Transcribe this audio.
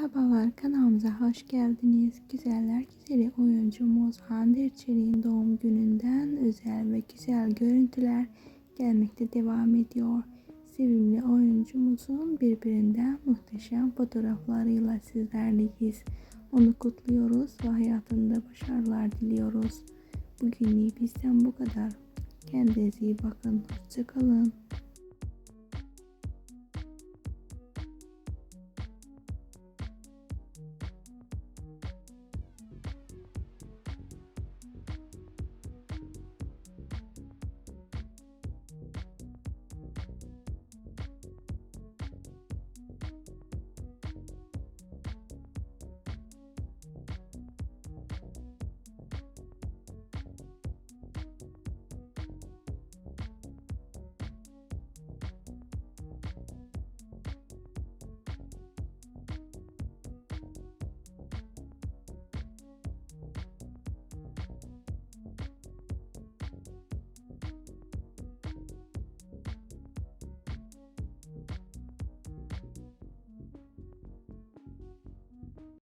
Merhabalar kanalımıza hoş geldiniz. Güzeller güzeli oyuncumuz Hande Erçel'in doğum gününden özel ve güzel görüntüler gelmekte devam ediyor. Sevimli oyuncumuzun birbirinden muhteşem fotoğraflarıyla sizlerleyiz. Onu kutluyoruz ve hayatında başarılar diliyoruz. Bugünlük bizden bu kadar. Kendinize iyi bakın. Hoşçakalın.